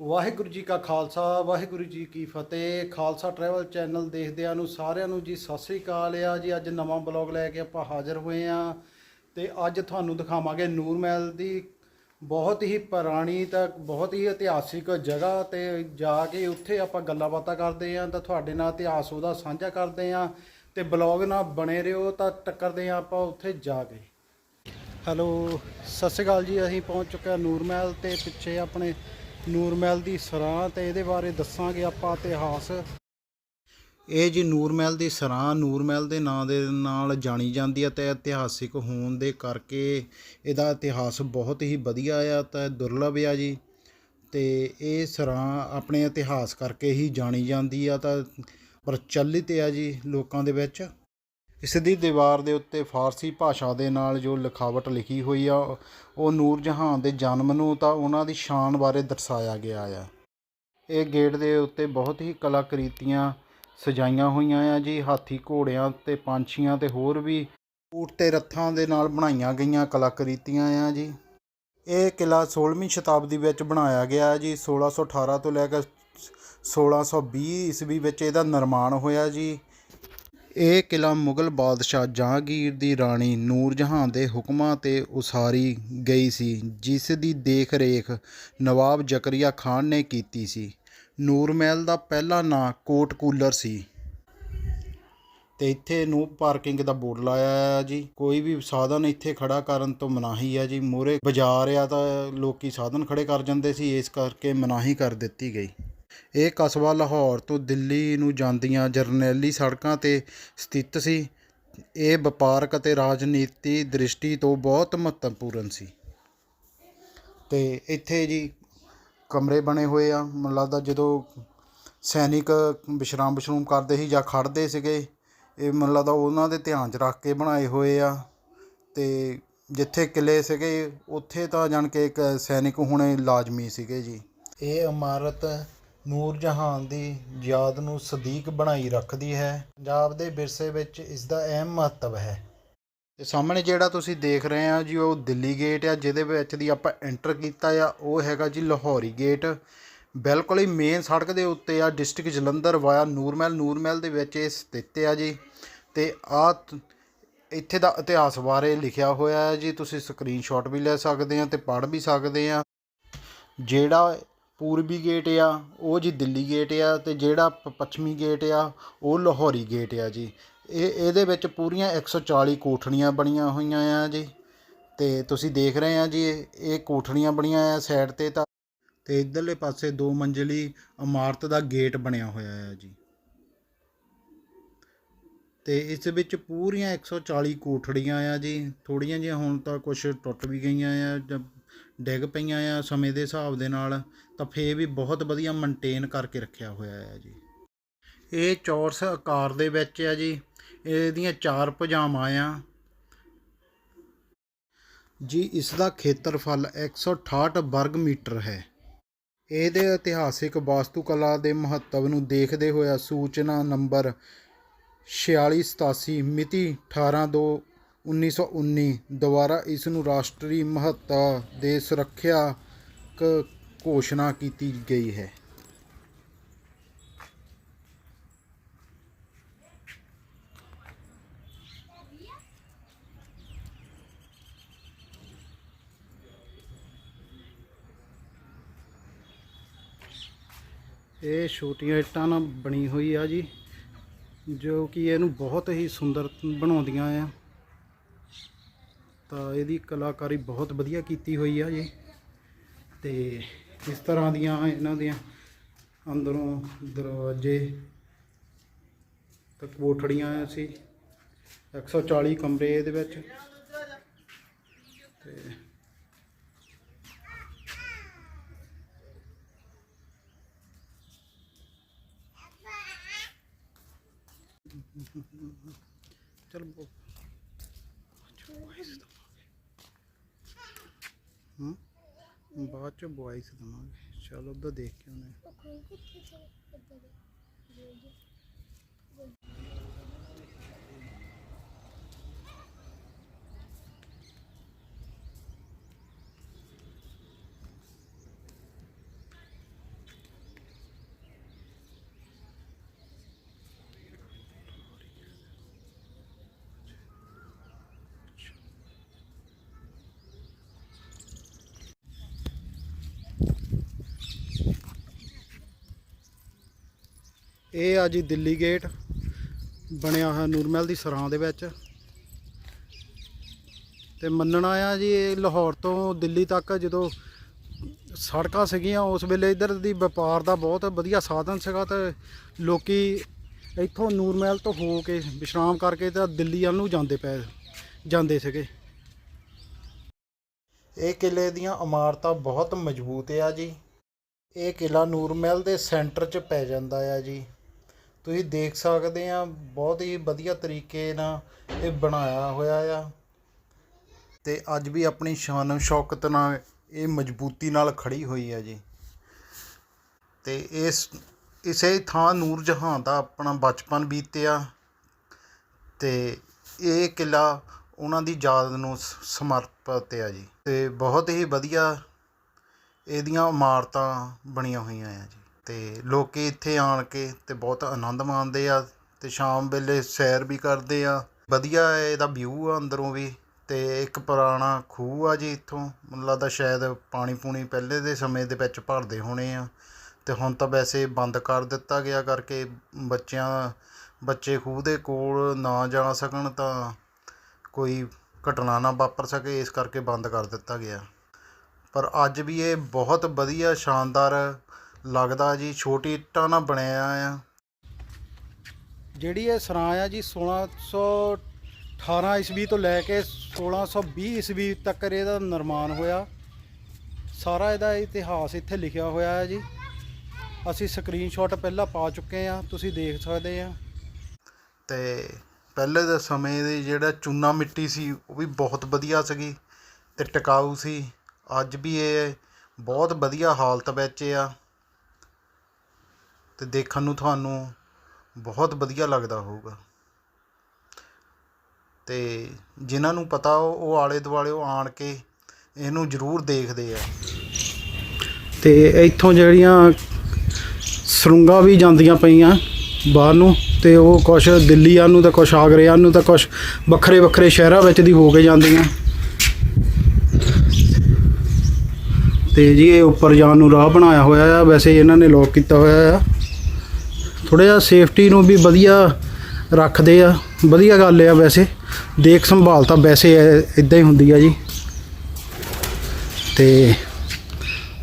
ਵਾਹਿਗੁਰੂ ਜੀ ਕਾ ਖਾਲਸਾ, ਵਾਹਿਗੁਰੂ ਜੀ ਕੀ ਫਤਿਹ। Khalsa travel channel ਦੇਖਦਿਆਂ ਨੂੰ ਸਾਰਿਆਂ ਨੂੰ ਜੀ ਸਤਿ ਸ੍ਰੀ ਅਕਾਲ ਆ। ਜੀ, ਅੱਜ ਨਵਾਂ ਬਲੌਗ ਲੈ ਕੇ ਆਪਾਂ ਹਾਜ਼ਰ ਹੋਏ ਆ ਤੇ ਅੱਜ ਤੁਹਾਨੂੰ ਦਿਖਾਵਾਂਗੇ ਨੂਰ ਮਹਿਲ ਦੀ ਬਹੁਤ ਹੀ ਪੁਰਾਣੀ ਤਾਂ ਬਹੁਤ ਹੀ ਇਤਿਹਾਸਿਕ ਜਗ੍ਹਾ ਤੇ ਜਾ ਕੇ ਉੱਥੇ ਆਪਾਂ ਗੱਲਾਂ ਬਾਤਾਂ ਕਰਦੇ ਆ ਤਾਂ ਤੁਹਾਡੇ ਨਾਲ ਇਤਿਹਾਸ ਉਹਦਾ ਸਾਂਝਾ ਕਰਦੇ ਆ ਤੇ ਬਲੌਗ ਨਾਲ ਬਣੇ ਰਹੋ ਤਾਂ ਟੱਕਰਦੇ ਆ ਆਪਾਂ ਉੱਥੇ ਜਾ ਕੇ। ਹੈਲੋ, ਸਤਿ ਸ਼੍ਰੀ ਅਕਾਲ ਜੀ। ਅਸੀਂ ਪਹੁੰਚ ਚੁੱਕੇ ਹਾਂ ਨੂਰ ਮਹਿਲ ਤੇ ਪਿੱਛੇ ਆਪਣੇ ਨੂਰਮਹਿਲ ਦੀ ਸਰਾਂ ਤੇ ਇਹਦੇ ਬਾਰੇ ਦੱਸਾਂਗੇ ਆਪਾਂ ਇਤਿਹਾਸ। ਇਹ ਜੀ ਨੂਰਮਹਿਲ ਦੀ ਸਰਾਂ, ਨੂਰਮਹਿਲ ਦੇ ਨਾਂ ਦੇ ਨਾਲ ਜਾਣੀ ਜਾਂਦੀ ਹੈ ਤੇ ਇਤਿਹਾਸਿਕ ਹੋਣ ਦੇ ਕਰਕੇ ਇਹਦਾ ਇਤਿਹਾਸ ਬਹੁਤ ਹੀ ਵਧੀਆ ਆ ਤਾਂ ਦੁਰਲਭ ਆ ਜੀ। ਤੇ ਇਹ ਸਰਾਂ ਆਪਣੇ ਇਤਿਹਾਸ ਕਰਕੇ ਹੀ ਜਾਣੀ ਜਾਂਦੀ ਆ ਤਾਂ ਪ੍ਰਚਲਿਤ ਆ ਜੀ ਲੋਕਾਂ ਦੇ ਵਿੱਚ। ਇਸ ਦੀ ਦੀਵਾਰ ਦੇ ਉੱਤੇ ਫਾਰਸੀ ਭਾਸ਼ਾ ਦੇ ਨਾਲ ਜੋ ਲਿਖਾਵਟ ਲਿਖੀ ਹੋਈ ਆ, ਉਹ ਨੂਰ ਜਹਾਨ ਦੇ ਜਨਮ ਨੂੰ ਤਾਂ ਉਹਨਾਂ ਦੀ ਸ਼ਾਨ ਬਾਰੇ ਦਰਸਾਇਆ ਗਿਆ ਆ। ਇਹ ਗੇਟ ਦੇ ਉੱਤੇ ਬਹੁਤ ਹੀ ਕਲਾਕ੍ਰਿਤੀਆਂ ਸਜਾਈਆਂ ਹੋਈਆਂ ਆ ਜੀ, ਹਾਥੀ ਘੋੜਿਆਂ ਤੇ ਪੰਛੀਆਂ ਤੇ ਹੋਰ ਵੀ ਊਟ ਤੇ ਰੱਥਾਂ ਦੇ ਨਾਲ ਬਣਾਈਆਂ ਗਈਆਂ ਕਲਾਕ੍ਰਿਤੀਆਂ ਆ ਜੀ। ਇਹ ਕਿਲਾ 16ਵੀਂ ਸ਼ਤਾਬਦੀ ਵਿੱਚ ਬਣਾਇਆ ਗਿਆ ਹੈ ਜੀ 1618 ਤੋਂ ਲੈ ਕੇ 1620 ਈਸਵੀ ਵਿੱਚ ਇਹਦਾ ਨਿਰਮਾਣ ਹੋਇਆ ਜੀ। ਇਹ ਕਿਲਾ ਮੁਗਲ ਬਾਦਸ਼ਾਹ ਜਹਾਂਗੀਰ ਦੀ ਰਾਣੀ ਨੂਰ ਜਹਾਂ ਦੇ ਹੁਕਮਾਂ ਤੇ ਉਸਾਰੀ ਗਈ ਸੀ, ਜਿਸ ਦੀ ਦੇਖ-ਰੇਖ ਨਵਾਬ ਜ਼ਕਰੀਆ ਖਾਨ ਨੇ ਕੀਤੀ ਸੀ। ਨੂਰ ਮਹਿਲ ਦਾ ਪਹਿਲਾ ਨਾਂ ਕੋਟ ਕੂਲਰ ਸੀ। ਤੇ ਇੱਥੇ ਨੂੰ ਪਾਰਕਿੰਗ ਦਾ ਬੋਰਡ ਲਾਇਆ ਆ ਜੀ। ਕੋਈ ਵੀ ਸਾਧਨ ਇੱਥੇ ਖੜਾ ਕਰਨ ਤੋਂ ਮਨਾਹੀ ਹੈ ਜੀ। ਮੂਰੇ ਬਾਜ਼ਾਰ ਆ ਤਾਂ ਲੋਕੀ ਸਾਧਨ ਖੜੇ ਕਰ ਜਾਂਦੇ ਸੀ, ਇਸ ਕਰਕੇ ਮਨਾਹੀ ਕਰ ਦਿੱਤੀ ਗਈ। ਇਹ ਕਸਬਾ ਲਾਹੌਰ ਤੋਂ ਦਿੱਲੀ ਨੂੰ ਜਾਂਦੀਆਂ ਜਰਨੈਲੀ ਸੜਕਾਂ ਤੇ ਸਥਿਤ ਸੀ। ਇਹ ਵਪਾਰਕ ਅਤੇ ਰਾਜਨੀਤੀ ਦ੍ਰਿਸ਼ਟੀ ਤੋਂ ਬਹੁਤ ਮਹੱਤਵਪੂਰਨ ਸੀ। ਤੇ ਇੱਥੇ ਜੀ ਕਮਰੇ ਬਣੇ ਹੋਏ ਆ। ਮੈਨੂੰ ਲੱਗਦਾ ਜਦੋਂ ਸੈਨਿਕ ਵਿਸ਼ਰਾਮ ਵਿਸ਼ਰੂਮ ਕਰਦੇ ਸੀ ਜਾਂ ਖੜਦੇ ਸੀਗੇ, ਇਹ ਮੈਨੂੰ ਲੱਗਦਾ ਉਹਨਾਂ ਦੇ ਧਿਆਨ 'ਚ ਰੱਖ ਕੇ ਬਣਾਏ ਹੋਏ ਆ। ਤੇ ਜਿੱਥੇ ਕਿਲੇ ਸੀਗੇ, ਉੱਥੇ ਤਾਂ ਜਾਣ ਕੇ ਇੱਕ ਸੈਨਿਕ ਹੋਣੇ ਲਾਜ਼ਮੀ ਸੀਗੇ ਜੀ। ਇਹ ਇਮਾਰਤ ਨੂਰ ਜਹਾਨ ਦੀ ਯਾਦ ਨੂੰ ਸਦੀਕ ਬਣਾਈ ਰੱਖਦੀ ਹੈ। ਪੰਜਾਬ ਦੇ ਵਿਰਸੇ ਵਿੱਚ ਇਸ ਦਾ ਅਹਿਮ ਮਹੱਤਵ ਹੈ। ਤੇ ਸਾਹਮਣੇ ਜਿਹੜਾ ਤੁਸੀਂ ਦੇਖ ਰਹੇ ਆ ਜੀ, ਉਹ ਦਿੱਲੀ ਗੇਟ ਆ, ਜਿਹਦੇ ਵਿੱਚ ਦੀ ਆਪਾਂ ਐਂਟਰ ਕੀਤਾ ਆ, ਉਹ ਹੈਗਾ ਜੀ ਲਾਹੌਰੀ ਗੇਟ ਬਿਲਕੁਲ ਹੀ ਮੇਨ ਸੜਕ ਦੇ ਉੱਤੇ ਆ ਡਿਸਟ੍ਰਿਕਟ ਜਲੰਧਰ ਵਾਇਆ ਨੂਰਮਹਿਲ। ਨੂਰਮਹਿਲ ਦੇ ਵਿੱਚ ਇਹ ਸਥਿਤ ਆ ਜੀ। ਤੇ ਆ ਇੱਥੇ ਦਾ ਇਤਿਹਾਸ ਬਾਰੇ ਲਿਖਿਆ ਹੋਇਆ ਹੈ ਜੀ। ਤੁਸੀਂ ਸਕਰੀਨਸ਼ਾਟ ਵੀ ਲੈ ਸਕਦੇ ਆ ਤੇ ਪੜ੍ਹ ਵੀ ਸਕਦੇ ਆ। ਜਿਹੜਾ ਪੂਰਬੀ ਗੇਟ ਆ, ਉਹ ਜੀ ਦਿੱਲੀ ਗੇਟ ਆ ਅਤੇ ਜਿਹੜਾ ਪ- ਪੱਛਮੀ ਗੇਟ ਆ, ਉਹ ਲਾਹੌਰੀ ਗੇਟ ਆ ਜੀ। ਇਹ, ਇਹਦੇ ਵਿੱਚ ਪੂਰੀਆਂ 140 ਕੋਠੜੀਆਂ ਬਣੀਆਂ ਹੋਈਆਂ ਆ ਜੀ। ਅਤੇ ਤੁਸੀਂ ਦੇਖ ਰਹੇ ਆ ਜੀ, ਇਹ ਕੋਠੜੀਆਂ ਬਣੀਆਂ ਆ ਸਾਈਡ ਤੇ ਤਾਂ ਅਤੇ ਇਧਰਲੇ ਪਾਸੇ ਦੋ ਮੰਜ਼ਲੀ ਇਮਾਰਤ ਦਾ ਗੇਟ ਬਣਿਆ ਹੋਇਆ ਆ ਜੀ। ਤੇ ਇਸ ਵਿੱਚ ਪੂਰੀਆਂ 140 ਕੋਠੜੀਆਂ ਆ ਜੀ। ਥੋੜੀਆਂ ਜਿਹੀਆਂ ਹੁਣ ਤਾਂ ਕੁਝ ਟੁੱਟ ਵੀ ਗਈਆਂ ਆ ਜਾਂ ਡਿੱਗ ਪਈਆਂ ਆ ਸਮੇਂ ਦੇ ਹਿਸਾਬ ਦੇ ਨਾਲ, ਤਾਂ ਫੇਰ ਵੀ ਬਹੁਤ ਵਧੀਆ ਮੇਨਟੇਨ ਕਰਕੇ ਰੱਖਿਆ ਹੋਇਆ ਆ ਜੀ। ਇਹ ਚੌਰਸ ਆਕਾਰ ਦੇ ਵਿੱਚ ਆ ਜੀ। ਇਹਦੀਆਂ ਚਾਰ ਭੁਜਾਵਾਂ ਆ। ਜੀ, ਇਸ ਦਾ ਖੇਤਰਫਲ 168 ਵਰਗ ਮੀਟਰ ਹੈ। ਇਹਦੇ ਇਤਿਹਾਸਿਕ ਵਾਸਤੂਕਲਾ ਦੇ ਮਹੱਤਵ ਨੂੰ ਦੇਖਦੇ ਹੋਇਆ ਸੂਚਨਾ ਨੰਬਰ 4687 ਮਿਤੀ 18/2/1919 ਦੁਆਰਾ ਇਸ ਨੂੰ ਰਾਸ਼ਟਰੀ ਮਹੱਤਤਾ ਦੇ ਸੁਰੱਖਿਅਕ ਘੋਸ਼ਣਾ ਕੀਤੀ ਗਈ ਹੈ। ਇਹ ਛੋਟੀਆਂ ਇੱਟਾਂ ਨਾਲ ਬਣੀ ਹੋਈ ਆ ਜੀ, ਜੋ ਕਿ ਇਹਨੂੰ ਬਹੁਤ ਹੀ ਸੁੰਦਰ ਬਣਾਉਂਦੀਆਂ ਆ। ਤਾਂ ਇਹਦੀ ਕਲਾਕਾਰੀ ਬਹੁਤ ਵਧੀਆ ਕੀਤੀ ਹੋਈ ਆ ਜੀ। ਤੇ ਇਸ ਤਰ੍ਹਾਂ ਦੀਆਂ ਇਹਨਾਂ ਦੀਆਂ ਅੰਦਰੋਂ ਦਰਵਾਜ਼ੇ ਤੇ ਕੋਠੜੀਆਂ ਸੀ। 140 ਕਮਰੇ ਇਹਦੇ ਵਿੱਚ। ਤੇ ਚਲ। ਹੂੰ? ਬਾਅਦ ਚ ਵੌਇਸ ਦਵਾਂਗੇ ਚਲ ਉਧਰ ਦੇਖ ਕੇ ਉਹਨੇ ਇਹ ਆ ਜੀ ਦਿੱਲੀ ਗੇਟ, ਬਣਿਆ ਹੋਇਆ ਨੂਰਮਹਿਲ ਦੀ ਸਰਾਂ ਦੇ ਵਿੱਚ। ਤੇ ਮੰਨਣਾ ਆ ਜੀ ਇਹ ਲਾਹੌਰ ਤੋਂ ਦਿੱਲੀ ਤੱਕ ਜਦੋਂ ਸੜਕਾਂ ਸੀਗੀਆਂ, ਉਸ ਵੇਲੇ ਇਧਰ ਦੀ ਵਪਾਰ ਦਾ ਬਹੁਤ ਵਧੀਆ ਸਾਧਨ ਸੀਗਾ ਤੇ ਲੋਕੀ ਇੱਥੋਂ ਨੂਰਮਹਿਲ ਤੋਂ ਹੋ ਕੇ ਵਿਸ਼ਰਾਮ ਕਰਕੇ ਤਾਂ ਦਿੱਲੀ ਵੱਲ ਨੂੰ ਜਾਂਦੇ ਪਏ, ਜਾਂਦੇ ਸੀਗੇ। ਇਹ ਕਿਲੇ ਦੀਆਂ ਇਮਾਰਤਾਂ ਬਹੁਤ ਮਜ਼ਬੂਤ ਆ ਜੀ। ਇਹ ਕਿਲਾ ਨੂਰਮਹਿਲ ਦੇ ਸੈਂਟਰ 'ਚ ਪੈ ਜਾਂਦਾ ਆ ਜੀ। ਤੁਸੀਂ ਦੇਖ ਸਕਦੇ ਆ, ਬਹੁਤ ਹੀ ਵਧੀਆ ਤਰੀਕੇ ਨਾਲ ਇਹ ਬਣਾਇਆ ਹੋਇਆ ਆ। ਤੇ ਅੱਜ ਵੀ ਆਪਣੀ ਸ਼ਾਨ ਸ਼ੌਕਤ ਨਾਲ ਇਹ ਮਜ਼ਬੂਤੀ ਨਾਲ ਖੜੀ ਹੋਈ ਹੈ ਜੀ। ਤੇ ਇਸ, ਇਸੇ ਥਾਂ ਨੂਰ ਜਹਾਂ ਦਾ ਆਪਣਾ ਬਚਪਨ ਬੀਤਿਆ। ਤੇ ਇਹ ਕਿਲਾ ਉਹਨਾਂ ਦੀ ਯਾਦ ਨੂੰ ਸਮਰਪਿਤ ਆ ਜੀ। ਤੇ ਬਹੁਤ ਹੀ ਵਧੀਆ ਇਹਦੀਆਂ ਇਮਾਰਤਾਂ ਬਣੀਆਂ ਹੋਈਆਂ ਆ ਜੀ। ਅਤੇ ਲੋਕ ਇੱਥੇ ਆਣ ਕੇ ਅਤੇ ਬਹੁਤ ਆਨੰਦ ਮਾਣਦੇ ਆ ਅਤੇ ਸ਼ਾਮ ਵੇਲੇ ਸੈਰ ਵੀ ਕਰਦੇ ਆ। ਵਧੀਆ ਇਹਦਾ ਵਿਊ ਆ ਅੰਦਰੋਂ ਵੀ ਅਤੇ ਇੱਕ ਪੁਰਾਣਾ ਖੂਹ ਆ ਜੀ ਇੱਥੋਂ। ਮੈਨੂੰ ਲੱਗਦਾ ਸ਼ਾਇਦ ਪਾਣੀ ਪੂਣੀ ਪਹਿਲੇ ਦੇ ਸਮੇਂ ਦੇ ਵਿੱਚ ਭਰਦੇ ਹੋਣੇ ਆ। ਅਤੇ ਹੁਣ ਤਾਂ ਵੈਸੇ ਬੰਦ ਕਰ ਦਿੱਤਾ ਗਿਆ ਕਰਕੇ ਬੱਚਿਆਂ, ਬੱਚੇ ਖੂਹ ਦੇ ਕੋਲ ਨਾ ਜਾ ਸਕਣ ਤਾਂ ਕੋਈ ਘਟਨਾ ਨਾ ਵਾਪਰ ਸਕੇ, ਇਸ ਕਰਕੇ ਬੰਦ ਕਰ ਦਿੱਤਾ ਗਿਆ। ਪਰ ਅੱਜ ਵੀ ਇਹ ਬਹੁਤ ਵਧੀਆ, ਸ਼ਾਨਦਾਰ ਲੱਗਦਾ ਜੀ ਛੋਟੀ ਇੱਟਾਂ ਨਾਲ ਬਣਿਆ ਆ। ਜਿਹੜੀ ਇਹ ਸਰਾਂ ਆ ਜੀ 1618 ਈਸਵੀ ਤੋਂ ਲੈ ਕੇ 1620 ਈਸਵੀ ਤੱਕ ਇਹਦਾ ਨਿਰਮਾਣ ਹੋਇਆ। ਸਾਰਾ ਇਹਦਾ ਇਤਿਹਾਸ ਇੱਥੇ ਲਿਖਿਆ ਹੋਇਆ ਹੈ ਜੀ। ਅਸੀਂ ਸਕਰੀਨਸ਼ਾਟ ਪਹਿਲਾਂ ਪਾ ਚੁੱਕੇ ਆ ਤੁਸੀਂ ਦੇਖ ਸਕਦੇ ਆ ਤੇ ਪਹਿਲੇ ਦੇ ਸਮੇਂ ਦੇ ਜਿਹੜਾ ਚੂਨਾ ਮਿੱਟੀ ਸੀ ਉਹ ਵੀ ਬਹੁਤ ਵਧੀਆ ਸੀਗੀ ਤੇ ਟਿਕਾਊ ਸੀ। ਅੱਜ ਵੀ ਇਹ ਬਹੁਤ ਵਧੀਆ ਹਾਲਤ ਵਿੱਚ ਆ। ਅਤੇ ਦੇਖਣ ਨੂੰ ਤੁਹਾਨੂੰ ਬਹੁਤ ਵਧੀਆ ਲੱਗਦਾ ਹੋਊਗਾ। ਅਤੇ ਜਿਨ੍ਹਾਂ ਨੂੰ ਪਤਾ ਉਹ ਉਹ ਆਲੇ ਦੁਆਲੇ ਉਹ ਆਣ ਕੇ ਇਹਨੂੰ ਜ਼ਰੂਰ ਦੇਖਦੇ ਆ। ਤੇ ਇੱਥੋਂ ਜਿਹੜੀਆਂ ਸਰੁੰਗਾਂ ਵੀ ਜਾਂਦੀਆਂ ਪਈਆਂ ਬਾਹਰ ਨੂੰ, ਤੇ ਉਹ ਕੁਛ ਦਿੱਲੀ ਵੱਲ ਨੂੰ ਤਾਂ ਕੁਛ ਆਗਰੇ ਵੱਲ ਨੂੰ ਤਾਂ ਕੁਛ ਵੱਖਰੇ ਵੱਖਰੇ ਸ਼ਹਿਰਾਂ ਵਿੱਚ ਦੀ ਹੋ ਕੇ ਜਾਂਦੀਆਂ। ਤੇ ਜੀ ਇਹ ਉੱਪਰ ਜਾਣ ਨੂੰ ਰਾਹ ਬਣਾਇਆ ਹੋਇਆ ਆ, ਵੈਸੇ ਇਹਨਾਂ ਨੇ ਲੋਕ ਕੀਤਾ ਹੋਇਆ ਆ। ਥੋੜਾ ਜਿਹਾ ਸੇਫਟੀ ਨੂੰ ਵੀ ਵਧੀਆ ਰੱਖਦੇ ਆ। ਵਧੀਆ ਗੱਲ ਆ ਵੈਸੇ। ਦੇਖ ਸੰਭਾਲ ਤਾਂ ਵੈਸੇ ਇਦਾਂ ਹੀ ਹੁੰਦੀ ਆ ਜੀ। ਤੇ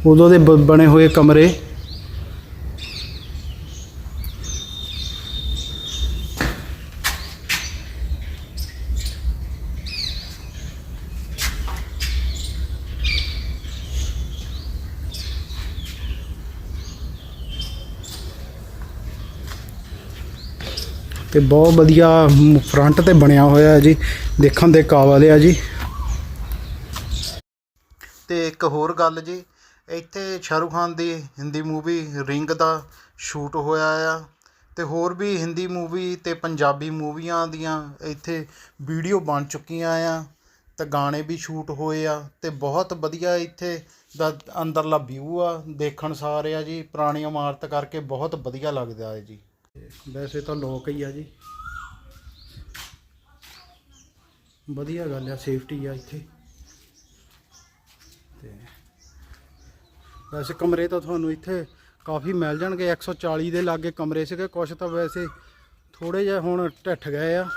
ਉਦੋਂ ਦੇ ਬਣੇ ਹੋਏ ਕਮਰੇ ਤੇ ਬਹੁਤ ਵਧੀਆ ਫਰੰਟ ਤੇ ਬਣਿਆ ਹੋਇਆ ਹੈ ਜੀ। ਦੇਖਣ ਦੇ ਕਾਬਲ ਆ ਜੀ। ਤੇ ਇੱਕ ਹੋਰ ਗੱਲ ਜੀ, ਇੱਥੇ ਸ਼ਾਹਰੁਖ ਖਾਨ ਦੀ ਹਿੰਦੀ ਮੂਵੀ ਰਿੰਗ ਦਾ ਸ਼ੂਟ ਹੋਇਆ ਆ ਤੇ ਹੋਰ ਵੀ ਹਿੰਦੀ ਮੂਵੀ ਤੇ ਪੰਜਾਬੀ ਮੂਵੀਆਂ ਦੀਆਂ ਇੱਥੇ ਵੀਡੀਓ ਬਣ ਚੁੱਕੀਆਂ ਆ ਤੇ ਗਾਣੇ ਵੀ ਸ਼ੂਟ ਹੋਏ ਆ ਤੇ ਬਹੁਤ ਵਧੀਆ ਇੱਥੇ ਦਾ ਅੰਦਰਲਾ ਵਿਊ ਆ ਦੇਖਣ ਸਾਰੇ ਆ ਜੀ ਪੁਰਾਣੀ ਇਮਾਰਤ ਕਰਕੇ ਬਹੁਤ ਵਧੀਆ ਲੱਗਦਾ ਹੈ ਜੀ। ਵੈਸੇ ਤਾਂ ਲੋਕ ਹੀ ਆ ਜੀ। ਵਧੀਆ ਗੱਲ ਆ ਸੇਫਟੀ ਆ ਇੱਥੇ। ਤੇ ਵੈਸੇ ਕਮਰੇ ਤਾਂ ਤੁਹਾਨੂੰ ਇੱਥੇ ਕਾਫੀ ਮਿਲ ਜਾਣਗੇ 140 ਦੇ ਲਾਗੇ ਕਮਰੇ ਸੀਗੇ। ਕੁਛ ਤਾਂ ਵੈਸੇ ਥੋੜੇ ਜਿਹਾ ਹੁਣ ਢੱਠ ਗਏ ਆ।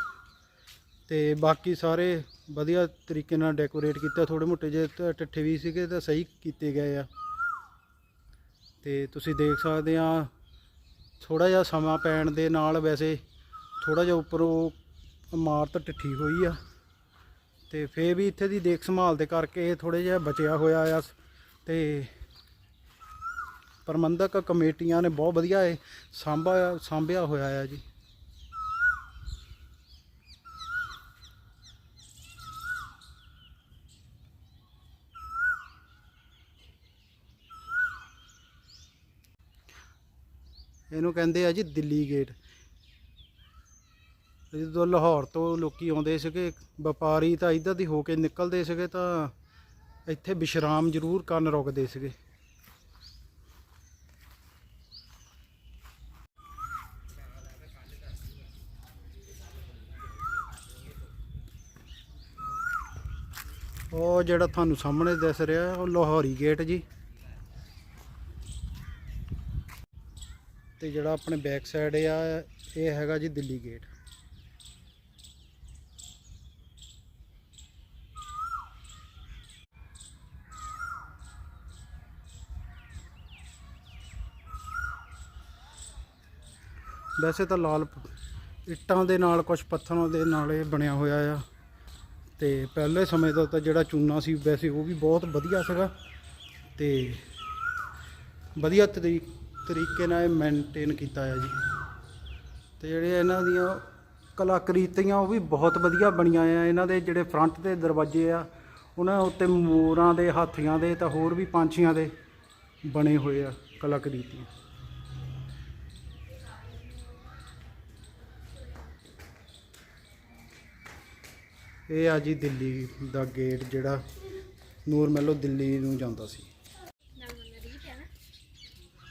ਤੇ ਬਾਕੀ ਸਾਰੇ ਵਧੀਆ ਤਰੀਕੇ ਨਾਲ ਡੈਕੋਰੇਟ ਕੀਤਾ ਥੋੜੇ ਮੋਟੇ ਜੇ ਟ- ਵੀ ਸੀਗੇ, ਤਾਂ ਸਹੀ ਕੀਤੇ ਗਏ ਆ। ਤੇ ਤੁਸੀਂ ਦੇਖ ਸਕਦੇ ਆ ਥੋੜਾ ਜਿਹਾ ਸਮਾਂ ਪੈਣ ਦੇ ਨਾਲ ਵੈਸੇ ਥੋੜਾ ਜਿਹਾ ਉੱਪਰੋਂ ਇਮਾਰਤ ਟਿੱਠੀ ਹੋਈ ਆ ਤੇ ਫੇਰ ਵੀ ਇੱਥੇ ਦੀ ਦੇਖ ਸੰਭਾਲ ਦੇ ਕਰਕੇ ਇਹ ਥੋੜੇ ਜਿਹਾ ਬਚਿਆ ਹੋਇਆ ਆ। ਤੇ ਪ੍ਰਬੰਧਕ ਕਮੇਟੀਆਂ ਨੇ ਬਹੁਤ ਵਧੀਆ ਇਹ ਸਾਂਭਾ ਸਾਂਭਿਆ ਹੋਇਆ ਆ ਜੀ। ਇਹਨੂੰ ਕਹਿੰਦੇ ਆ ਜੀ ਦਿੱਲੀ ਗੇਟ। ਜਦੋਂ ਲਾਹੌਰ ਤੋਂ ਲੋਕੀ ਆਉਂਦੇ ਸੀਗੇ, ਵਪਾਰੀ ਤਾਂ ਇੱਧਰ ਦੀ ਹੋ ਕੇ ਨਿਕਲਦੇ ਸੀਗੇ ਤਾਂ ਇੱਥੇ ਵਿਸ਼ਰਾਮ ਜ਼ਰੂਰ ਕਰਨ ਰੁਕਦੇ ਸੀਗੇ। ਉਹ ਜਿਹੜਾ ਤੁਹਾਨੂੰ ਸਾਹਮਣੇ ਦਿਸ ਰਿਹਾ, ਉਹ ਲਾਹੌਰੀ ਗੇਟ ਜੀ। ਤੇ ਜਿਹੜਾ ਆਪਣੇ ਬੈਕ ਸਾਈਡ ਆ, ਇਹ ਹੈਗਾ ਜੀ ਦਿੱਲੀ ਗੇਟ ਵੈਸੇ ਤਾਂ ਲਾਲ ਇੱਟਾਂ ਦੇ ਨਾਲ ਕੁਝ ਪੱਥਰਾਂ ਦੇ ਨਾਲ ਇਹ ਬਣਿਆ ਹੋਇਆ ਆ। ਤੇ ਪਹਿਲੇ ਸਮੇਂ ਦਾ ਤਾਂ ਜਿਹੜਾ ਚੂਨਾ ਸੀ, ਵੈਸੇ ਉਹ ਵੀ ਬਹੁਤ ਵਧੀਆ ਸੀਗਾ। ਤੇ ਵਧੀਆ ਤਰੀਕ ਤਰੀਕੇ ਨਾਲ ਇਹ ਮੇਨਟੇਨ ਕੀਤਾ ਆ ਜੀ। ਤੇ ਜਿਹੜੇ ਇਹਨਾਂ ਦੀਆਂ ਕਲਾਕ੍ਰਿਤੀਆਂ ਉਹ ਵੀ ਬਹੁਤ ਵਧੀਆ ਬਣੀਆਂ ਆ। ਇਹਨਾਂ ਦੇ ਜਿਹੜੇ ਫਰੰਟ ਤੇ ਦਰਵਾਜ਼ੇ ਆ, ਉਹਨਾਂ ਉੱਤੇ ਮੋਰਾਂ ਦੇ, ਹਾਥੀਆਂ ਦੇ ਤਾਂ ਹੋਰ ਵੀ ਪੰਛੀਆਂ ਦੇ ਬਣੇ ਹੋਏ ਆ ਕਲਾਕ੍ਰਿਤੀਆਂ ਇਹ ਆ ਜੀ ਦਿੱਲੀ ਦਾ ਗੇਟ ਜਿਹੜਾ ਨੂਰ ਮਹਿਲੋਂ ਦਿੱਲੀ ਨੂੰ ਜਾਂਦਾ ਸੀ ਨਾਲ ਰੀਤ ਹੈ ਨਾ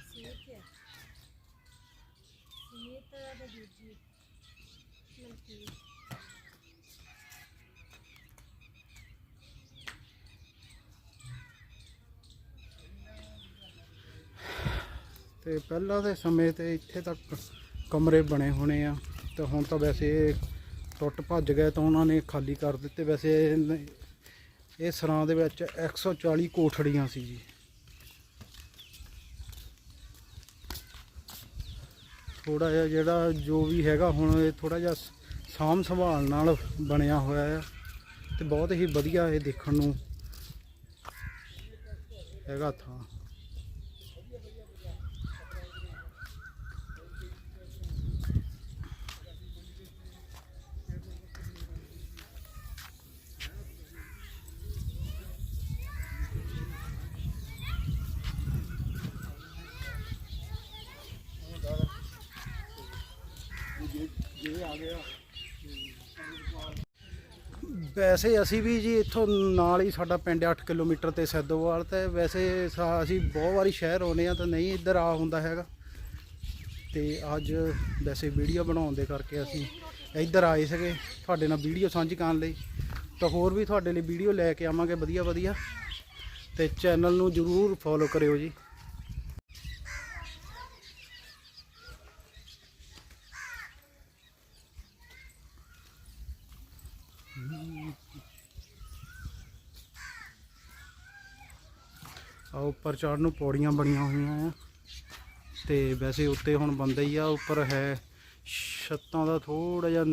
ਸੀਤ ਹੈ ਸੀਤ ਦਾ ਦੂਜੀ ਮਲਕੀ ਤੇ ਪਹਿਲਾਂ ਦੇ ਸਮੇਂ ਤੇ ਇੱਥੇ ਤੱਕ ਕਮਰੇ ਬਣੇ ਹੋਣੇ ਆ, ਤੇ ਹੁਣ ਤਾਂ ਵੈਸੇ ਟੁੱਟ ਭੱਜ ਗਏ ਤਾਂ ਉਹਨਾਂ ਨੇ ਖਾਲੀ ਕਰ ਦਿੱਤੇ। ਵੈਸੇ ਇਹ- ਸਰਾਂ ਦੇ ਵਿੱਚ 140 ਕੋਠੜੀਆਂ ਸੀ ਜੀ। ਥੋੜਾ ਜਿਹਾ ਜਿਹੜਾ ਜੋ ਵੀ ਹੈਗਾ ਹੁਣ ਇਹ ਥੋੜਾ ਜਿਹਾ ਸਾਂਭ ਸੰਭਾਲ ਨਾਲ ਬਣਿਆ ਹੋਇਆ ਆ, ਤੇ ਬਹੁਤ ਹੀ ਵਧੀਆ ਇਹ ਦੇਖਣ ਨੂੰ ਹੈਗਾ ਥਾਂ। ਵੈਸੇ ਅਸੀਂ ਵੀ ਜੀ ਇੱਥੋਂ ਨਾਲ ਹੀ ਸਾਡਾ ਪਿੰਡ 8 ਕਿਲੋਮੀਟਰ ਤੇ ਸੈਦੋਵਾਲ ਤੇ ਵੈਸੇ ਸਾ- ਅਸੀਂ ਬਹੁਤ ਵਾਰੀ ਸ਼ਹਿਰ ਆਉਂਦੇ ਆ ਤਾਂ ਨਹੀਂ ਇੱਧਰ ਆ ਹੁੰਦਾ ਹੈਗਾ। ਤੇ ਅੱਜ ਵੈਸੇ ਵੀਡੀਓ ਬਣਾਉਣ ਦੇ ਕਰਕੇ ਅਸੀਂ ਇੱਧਰ ਆਏ ਸੀਗੇ ਤੁਹਾਡੇ ਨਾਲ ਵੀਡੀਓ ਸਾਂਝੀ ਕਰਨ ਲਈ। ਤਾਂ ਹੋਰ ਵੀ ਤੁਹਾਡੇ ਲਈ ਵੀਡੀਓ ਲੈ ਕੇ ਆਵਾਂਗੇ ਵਧੀਆ ਵਧੀਆ ਤੇ ਚੈਨਲ ਨੂੰ ਜਰੂਰ ਫੋਲੋ ਕਰਿਓ ਜੀ ਆ ਉੱਪਰ ਚੜ੍ਹਨ ਨੂੰ ਪੌੜੀਆਂ ਬਣੀਆਂ ਹੋਈਆਂ ਆ। ਤੇ ਵੈਸੇ ਉੱਤੇ ਹੁਣ ਬੰਦਾ ਹੀ ਆ, ਉੱਪਰ ਹੈ ਛੱਤਾਂ ਦਾ ਥੋੜਾ ਜਿਹਾ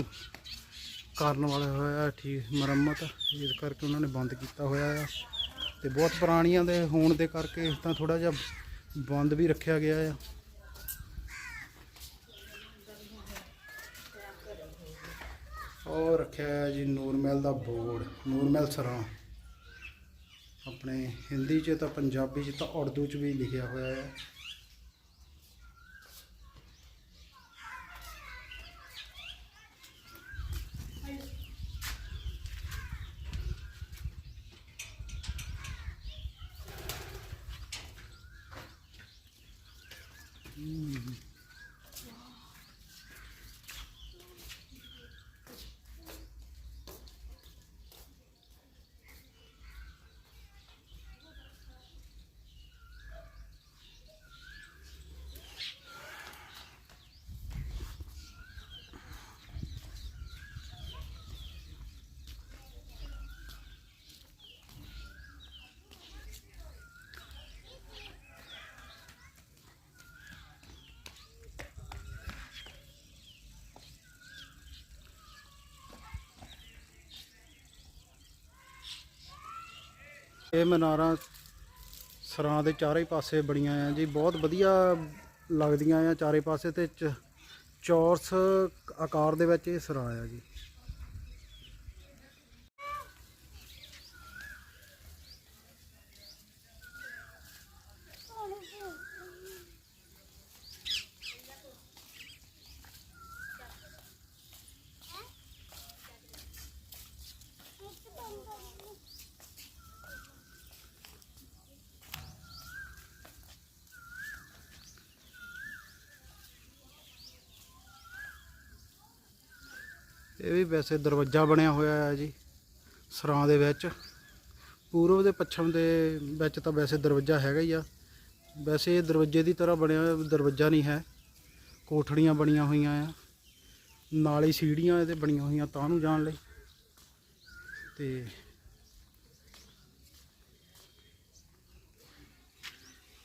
ਕਰਨ ਵਾਲਾ ਹੋਇਆ, ਠੀਕ, ਮੁਰੰਮਤ। ਇਸ ਕਰਕੇ ਉਹਨਾਂ ਨੇ ਬੰਦ ਕੀਤਾ ਹੋਇਆ ਆ। ਤੇ ਬਹੁਤ ਪੁਰਾਣੀਆਂ ਦੇ ਹੋਣ ਦੇ ਕਰਕੇ ਤਾਂ ਥੋੜਾ ਜਿਹਾ ਬੰਦ ਵੀ ਰੱਖਿਆ ਗਿਆ ਆ। ਔਰ ਰੱਖਿਆ ਜੀ ਨੂਰਮਹਿਲ ਦਾ ਬੋਰਡ, ਨੂਰਮਹਿਲ ਸਰਾਂ। ਆਪਣੇ ਹਿੰਦੀ 'ਚ ਤਾਂ ਪੰਜਾਬੀ 'ਚ ਤਾਂ ਉਰਦੂ 'ਚ ਵੀ ਲਿਖਿਆ ਹੋਇਆ ਹੈ। ਇਹ ਮਨਾਰਾਂ ਸਰਾਂ ਦੇ ਚਾਰੇ ਪਾਸੇ ਬਣੀਆਂ ਆ ਜੀ, ਬਹੁਤ ਵਧੀਆ ਲੱਗਦੀਆਂ ਆ ਚਾਰੇ ਪਾਸੇ ਤੇ ਚੌਰਸ ਆਕਾਰ ਦੇ ਵਿੱਚ ਇਹ ਸਰਾਂ ਆ ਜੀ। ਇਹ ਵੀ ਵੈਸੇ ਦਰਵਾਜ਼ਾ ਬਣਿਆ ਹੋਇਆ ਹੈ ਜੀ, ਸਰਾਂ ਦੇ ਵਿੱਚ। ਪੂਰਬ ਦੇ ਪੱਛਮ ਦੇ ਵਿੱਚ ਤਾਂ ਵੈਸੇ ਦਰਵਾਜ਼ਾ ਹੈਗਾ ਹੀ ਆ। ਵੈਸੇ ਇਹ ਦਰਵਾਜ਼ੇ ਦੀ ਤਰ੍ਹਾਂ ਬਣਿਆ ਹੋਇਆ ਦਰਵਾਜ਼ਾ ਨਹੀਂ ਹੈ। ਕੋਠੜੀਆਂ ਬਣੀਆਂ ਹੋਈਆਂ ਆ। ਨਾਲ ਹੀ ਸੀੜੀਆਂ ਇਹਦੇ ਬਣੀਆਂ ਹੋਈਆਂ ਤਾਂ ਨੂੰ ਜਾਣ ਲਈ। ਤੇ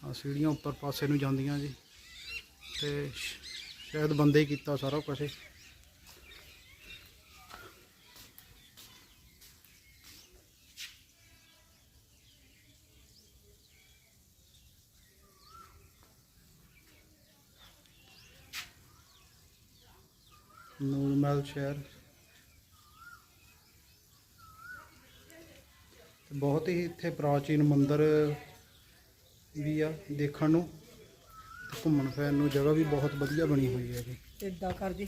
ਆ ਸੀੜੀਆਂ ਉੱਪਰ ਪਾਸੇ ਨੂੰ ਜਾਂਦੀਆਂ ਜੀ। ਤੇ ਸ਼ਾਇਦ ਬੰਦੇ ਹੀ ਕੀਤਾ ਸਾਰਾ ਕੁਛ ਨੂਰਮਹਿਲ ਸ਼ਹਿਰ ਬਹੁਤ ਹੀ ਇੱਥੇ ਪ੍ਰਾਚੀਨ ਮੰਦਿਰ ਵੀ ਆ ਦੇਖਣ ਨੂੰ। ਤੇ ਘੁੰਮਣ ਫਿਰਨ ਨੂੰ ਜਗ੍ਹਾ ਵੀ ਬਹੁਤ ਵਧੀਆ ਬਣੀ ਹੋਈ ਹੈ ਜੀ। ਇਦਾਂ ਕਰ ਜੀ।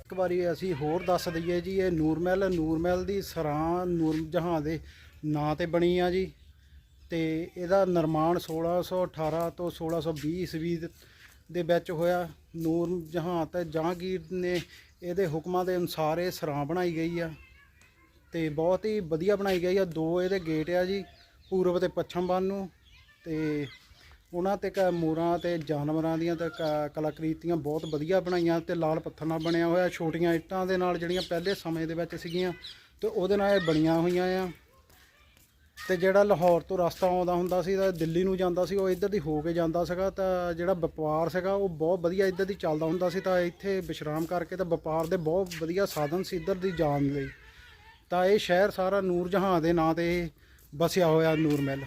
ਇੱਕ ਵਾਰੀ ਅਸੀਂ ਹੋਰ ਦੱਸ ਦਈਏ ਜੀ ਇਹ ਨੂਰਮਹਿਲ ਨੂਰਮਹਿਲ ਦੀ ਸਰਾਂ ਨੂਰ ਜਹਾਂ ਦੇ ਨਾਂ ਤੇ ਬਣੀ ਆ ਜੀ। ਤੇ ਇਹਦਾ ਨਿਰਮਾਣ 1618 ਤੋਂ 1620 ਈਸਵੀ ਦੇ- ਵਿੱਚ ਹੋਇਆ। ਨੂਰ ਜਹਾਂ ਤੇ ਜਹਾਂਗੀਰ ਨੇ ਇਹਦੇ ਹੁਕਮਾਂ ਦੇ ਅਨੁਸਾਰ ਇਹ ਸਰਾਂ ਬਣਾਈ ਗਈ ਆ ਤੇ ਬਹੁਤ ਹੀ ਵਧੀਆ ਬਣਾਈ ਗਈ ਆ। ਦੋ ਇਹਦੇ ਗੇਟ ਆ ਜੀ, ਪੂਰਬ ਤੇ ਪੱਛਮ ਵੱਲ ਨੂੰ ਤੇ ਉਹਨਾਂ ਤੇ ਕ ਮੋਰਾਂ ਤੇ ਜਾਨਵਰਾਂ ਦੀਆਂ ਤੇ ਕ- ਕਲਾਕ੍ਰਿਤੀਆਂ ਬਹੁਤ ਵਧੀਆ ਬਣਾਈਆਂ ਤੇ ਲਾਲ ਪੱਥਰ ਨਾਲ ਬਣਿਆ ਹੋਇਆ। ਛੋਟੀਆਂ ਇੱਟਾਂ ਦੇ ਨਾਲ ਜਿਹੜੀਆਂ ਪਹਿਲੇ ਸਮੇਂ ਦੇ ਵਿੱਚ ਸੀਗੀਆਂ ਤੇ ਉਹਦੇ ਨਾਲ ਇਹ ਬਣੀਆਂ ਹੋਈਆਂ ਆ। ਤੇ ਜਿਹੜਾ ਲਾਹੌਰ ਤੋਂ ਰਸਤਾ ਆਉਂਦਾ ਹੁੰਦਾ ਸੀ ਤਾਂ ਦਿੱਲੀ ਨੂੰ ਜਾਂਦਾ ਸੀ, ਉਹ ਇੱਧਰ ਦੀ ਹੋ ਕੇ ਜਾਂਦਾ ਸੀਗਾ ਤਾਂ ਜਿਹੜਾ ਵਪਾਰ ਸੀਗਾ, ਉਹ ਬਹੁਤ ਵਧੀਆ ਇੱਧਰ ਦੀ ਚੱਲਦਾ ਹੁੰਦਾ ਸੀ ਤਾਂ ਇੱਥੇ ਵਿਸ਼ਰਾਮ ਕਰਕੇ ਤਾਂ ਵਪਾਰ ਦੇ ਬਹੁਤ ਵਧੀਆ ਸਾਧਨ ਸੀ ਇੱਧਰ ਦੀ ਜਾਣ ਲਈ। ਤਾਂ ਇਹ ਸ਼ਹਿਰ ਸਾਰਾ ਨੂਰ ਜਹਾਂ ਦੇ ਨਾਂ ਤੇ ਬਸਿਆ ਹੋਇਆ ਨੂਰ ਮਹਿਲ।